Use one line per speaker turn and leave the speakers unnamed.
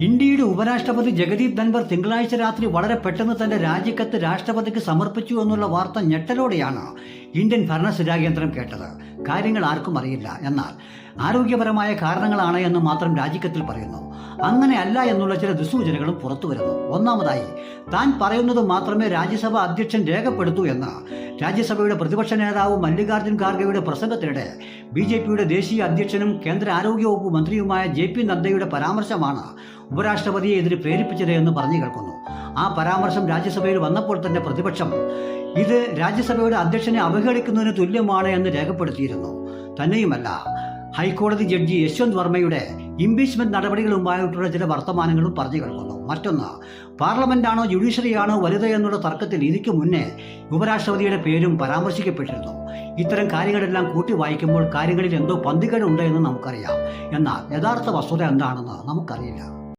ഇന്ത്യയുടെ ഉപരാഷ്ട്രപതി ജഗദീപ് ധൻവർ തിങ്കളാഴ്ച രാത്രി വളരെ പെട്ടെന്ന് തന്റെ രാജിക്കത്ത് രാഷ്ട്രപതിക്ക് സമർപ്പിച്ചു എന്നുള്ള വാർത്ത ഞെട്ടലോടെയാണ് ഇന്ത്യൻ ഭരണസിരാ കേന്ദ്രം കേട്ടത്. കാര്യങ്ങൾ ആർക്കും അറിയില്ല. എന്നാൽ ആരോഗ്യപരമായ കാരണങ്ങളാണ് എന്ന് മാത്രം രാജിക്കത്തിൽ പറയുന്നു. അങ്ങനെ അല്ല എന്നുള്ള ചില ദുസൂചനകളും പുറത്തു വരുന്നു ഒന്നാമതായി താൻ പറയുന്നത് മാത്രമേ രാജ്യസഭ അധ്യക്ഷൻ രേഖപ്പെടുത്തൂ എന്ന് രാജ്യസഭയുടെ പ്രതിപക്ഷ നേതാവ് മല്ലികാർജുൻ ഖാർഗെയുടെ പ്രസംഗത്തിനിടെ ബി ജെ പിയുടെ ദേശീയ അധ്യക്ഷനും കേന്ദ്ര ആരോഗ്യവകുപ്പ് മന്ത്രിയുമായ ജെ പി നദ്ദയുടെ പരാമർശമാണ് ഉപരാഷ്ട്രപതിയെ ഇതിന് പ്രേരിപ്പിച്ചത് എന്ന് പറഞ്ഞു കേൾക്കുന്നു. ആ പരാമർശം രാജ്യസഭയിൽ വന്നപ്പോൾ തന്നെ പ്രതിപക്ഷം ഇത് രാജ്യസഭയുടെ അധ്യക്ഷനെ അവഹേളിക്കുന്നതിന് തുല്യമാണ് എന്ന് രേഖപ്പെടുത്തിയിരുന്നു. തന്നെയുമല്ല ഹൈക്കോടതി ജഡ്ജി യശ്വന്ത് വർമ്മയുടെ ഇംപീച്ച്മെന്റ് നടപടികളുമായിട്ടുള്ള ചില വർത്തമാനങ്ങളും പറഞ്ഞു കേൾക്കുന്നു. മറ്റൊന്ന് പാർലമെന്റാണോ ജുഡീഷ്യറിയാണോ വലുത് എന്നുള്ള തർക്കത്തിൽ ഇതിക്ക് മുന്നേ ഉപരാഷ്ട്രപതിയുടെ പേരും പരാമർശിക്കപ്പെട്ടിരുന്നു. ഇത്തരം കാര്യങ്ങളെല്ലാം കൂട്ടി വായിക്കുമ്പോൾ കാര്യങ്ങളിൽ എന്തോ പന്തികേടുണ്ട് എന്ന് നമുക്കറിയാം. എന്നാൽ യഥാർത്ഥ വസ്തുത എന്താണെന്ന് നമുക്കറിയില്ല.